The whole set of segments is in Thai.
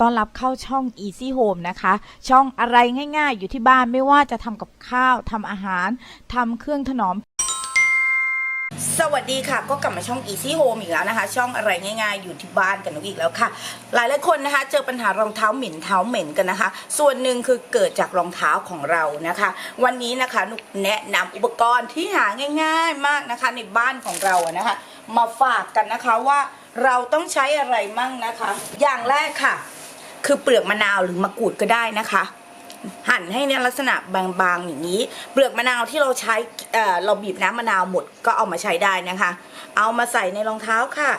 ต้อนรับเข้าช่อง Easy Home นะคะ ช่องอะไรง่ายๆ อยู่ที่บ้านไม่ว่าจะทำกับข้าวทำอาหารทำเครื่องถนอม สวัสดีค่ะ ก็กลับมาช่อง Easy Home อีกแล้วนะคะ ช่องอะไรง่ายๆ อยู่ที่บ้านกันนุกอีกแล้วค่ะ หลายหลายคนนะคะ เจอปัญหารองเท้าเหม็นเท้าเหม็นกันนะคะ ส่วนหนึ่งคือเกิดจากรองเท้าของเรานะคะ วันนี้นะคะนุกแนะนำอุปกรณ์ที่หาง่าย ๆ มากนะคะ ในบ้านของเราอะนะคะ มาฝากกันนะคะว่าเราต้องใช้อะไรมั่งนะคะ อย่างแรกค่ะ คือเปลือกมะนาวหรือมะกรูดก็ได้นะคะ หั่นให้เนี่ยลักษณะบางๆอย่างนี้ เปลือกมะนาวที่เราใช้เเราบีบน้ำมะนาวหมดก็เอามาใช้ได้นะคะ เอามาใส่ในรองเท้าค่ะ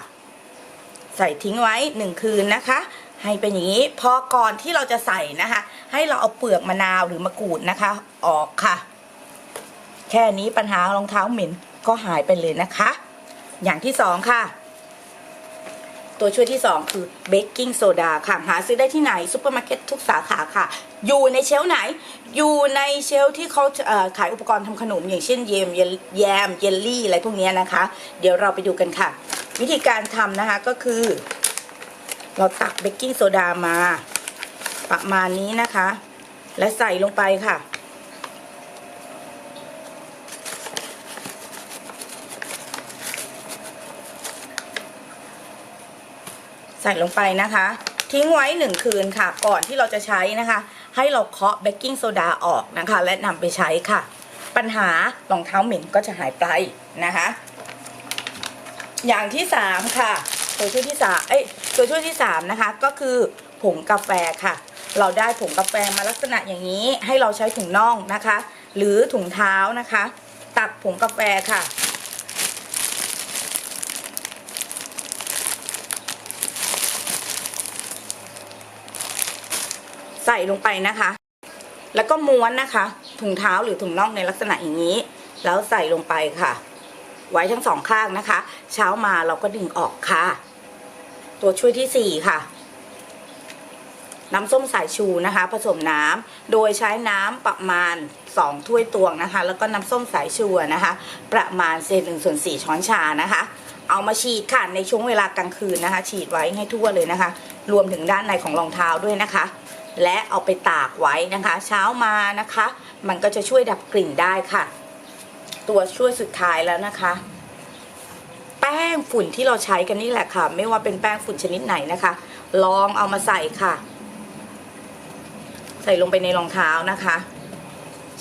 ใส่ทิ้งไว้หนึ่งคืนนะคะให้เป็นอย่างนี้พอก่อนที่เราจะใส่นะคะ ให้เราเอาเปลือกมะนาวหรือมะกรูดนะคะ ออกค่ะ แค่นี้ปัญหารองเท้าเหม็นก็หายไปเลยนะคะ อย่างที่สองค่ะ ตัวช่วยที่ 2 คือเบกกิ้งโซดาค่ะ หาซื้อได้ที่ไหนซูเปอร์มาร์เก็ตทุกสาขาค่ะ อยู่ในเชลไหน อยู่ในเชลที่เขาเขายอุปกรณ์ทำขนม อย่างเช่นเยมเยลแยมเยลลี่อะไรพวกนี้นะคะ เดี๋ยวเราไปดูกันค่ะ วิธีการทำนะคะก็คือ เราตักเบกกิ้งโซดามา ประมาณนี้นะคะ และใส่ลงไปค่ะ ใส่ลงไปนะคะ ทิ้งไว้หนึ่งคืนค่ะ ก่อนที่เราจะใช้นะคะ ให้เราเคาะเบกกิ้งโซดาออกนะคะ และนำไปใช้ค่ะ ปัญหารองเท้าเหม็นก็จะหายไปนะคะ อย่างที่สามค่ะตัวช่วยที่สามเอ้ยตัวช่วยที่สามนะคะ ก็คือผงกาแฟค่ะ เราได้ผงกาแฟมาลักษณะอย่างนี้ ให้เราใช้ถุงน่องนะคะ หรือถุงเท้านะคะ ตักผงกาแฟค่ะ ใส่ลงไปนะคะ แล้วก็ม้วนนะคะ ถุงเท้าหรือถุงน่องในลักษณะอย่างนี้ แล้วใส่ลงไปค่ะ ไว้ทั้งสองข้างนะคะ เช้ามาเราก็ดึงออกค่ะ ตัวช่วยที่สี่ค่ะ น้ำส้มสายชูนะคะ ผสมน้ำโดยใช้น้ำประมาณ2ถ้วยตวงนะคะ แล้วก็น้ำส้มสายชูนะคะ ประมาณเศษหนึ่งส่วนสี่ช้อนชานะคะเอามาฉีดค่ะในช่วงเวลากลางคืนนะคะ ฉีดไว้ให้ทั่วเลยนะคะ รวมถึงด้านในของรองเท้าด้วยนะคะ และเอาไปตากไว้นะคะ เช้ามานะคะ มันก็จะช่วยดับกลิ่นได้ค่ะ ตัวช่วยสุดท้ายแล้วนะคะ แป้งฝุ่นที่เราใช้กันนี่แหละค่ะ ไม่ว่าเป็นแป้งฝุ่นชนิดไหนนะคะ ลองเอามาใส่ค่ะ ใส่ลงไปในรองเท้านะคะ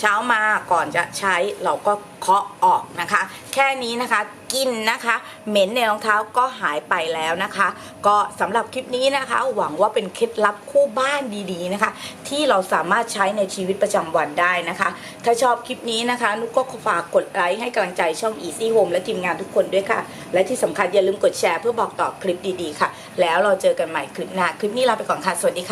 เช้ามาก่อนจะใช้เราก็เคาะออกนะคะ แค่นี้นะคะกินนะคะ เหม็นในรองเท้าก็หายไปแล้วนะคะ ก็สำหรับคลิปนี้นะคะ หวังว่าเป็นเคล็ดลับคู่บ้านดีๆนะคะ ที่เราสามารถใช้ในชีวิตประจำวันได้นะคะ ถ้าชอบคลิปนี้นะคะนุกก็ฝากกดไลค์ให้กำลังใจช่อง Easy Home และทีมงานทุกคนด้วยค่ะ และที่สำคัญอย่าลืมกดแชร์เพื่อบอกต่อคลิปดีๆค่ะ แล้วเราเจอกันใหม่คลิปหน้าคลิปนี้ลาไปก่อนค่ะสวัสดีค่ะ